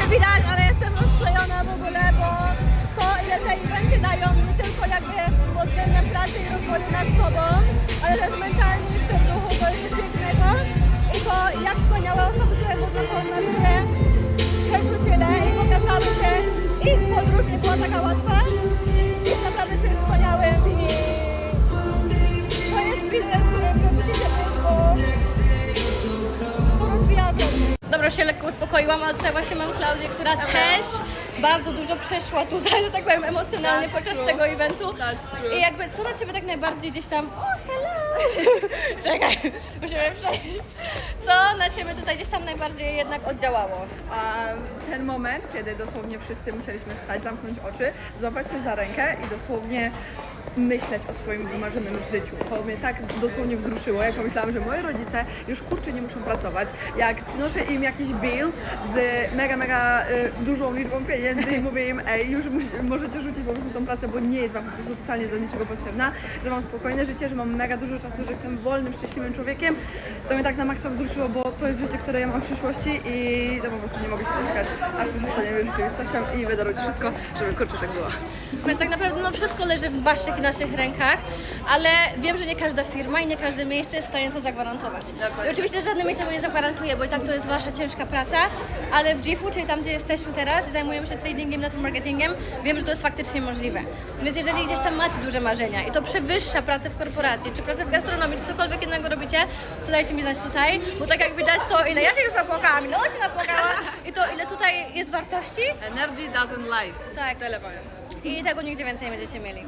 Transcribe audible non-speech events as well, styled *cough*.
się widać, ale jestem rozklejona w ogóle, bo to ile te eventy dają nie tylko jakby pod względem pracy i rozwoju nad sobą, ale też mentalnie i serduchu, to jest coś pięknego. I to jak wspaniałe osoby, które można poznać, które przeszły tyle i pokazały, że ich podróż nie była taka łatwa. Dobra, się lekko uspokoiłam, ale tutaj właśnie mam Klaudię, która też bardzo dużo przeszła tutaj, że tak powiem, emocjonalnie That's podczas true. tego eventu. That's true. I jakby, co na Ciebie tak najbardziej gdzieś tam... O, hello! *laughs* Czekaj, musimy przejść. Co na Ciebie tutaj gdzieś tam najbardziej jednak oddziałało? A ten moment, kiedy dosłownie wszyscy musieliśmy wstać, zamknąć oczy, złapać się za rękę i dosłownie myśleć o swoim wymarzonym życiu. To mnie tak dosłownie wzruszyło, jak pomyślałam, że moi rodzice już kurczę nie muszą pracować. Jak przynoszę im jakiś bill z mega, mega y, dużą liczbą pieniędzy i mówię im, ej, już możecie rzucić po prostu tą pracę, bo nie jest wam po prostu totalnie do niczego potrzebna, że mam spokojne życie, że mam mega dużo czasu, że jestem wolnym, szczęśliwym człowiekiem. To mnie tak na maksa wzruszyło, bo to jest życie, które ja mam w przyszłości i no po prostu nie mogę się doczekać, aż to się stanie rzeczywistością i będę wszystko, żeby kurczę tak było. Więc tak naprawdę no, wszystko leży w waszych i naszych rękach, ale wiem, że nie każda firma i nie każde miejsce jest w stanie to zagwarantować. I oczywiście żadne miejsce tego nie zagwarantuje, bo i tak to jest wasza ciężka praca, ale w GIF-u, czyli tam, gdzie jesteśmy teraz i zajmujemy się tradingiem, network marketingiem, wiem, że to jest faktycznie możliwe. Więc jeżeli gdzieś tam macie duże marzenia i to przewyższa pracę w korporacji, czy pracę w gastronomii, czy cokolwiek innego robicie, to dajcie mi znać tutaj, bo tak jak widać to, ile ja się już napłakałam, ile ona się napłakała i to, ile tutaj jest wartości, Energy doesn't lie. tak, I tego nigdzie więcej nie będziecie mieli.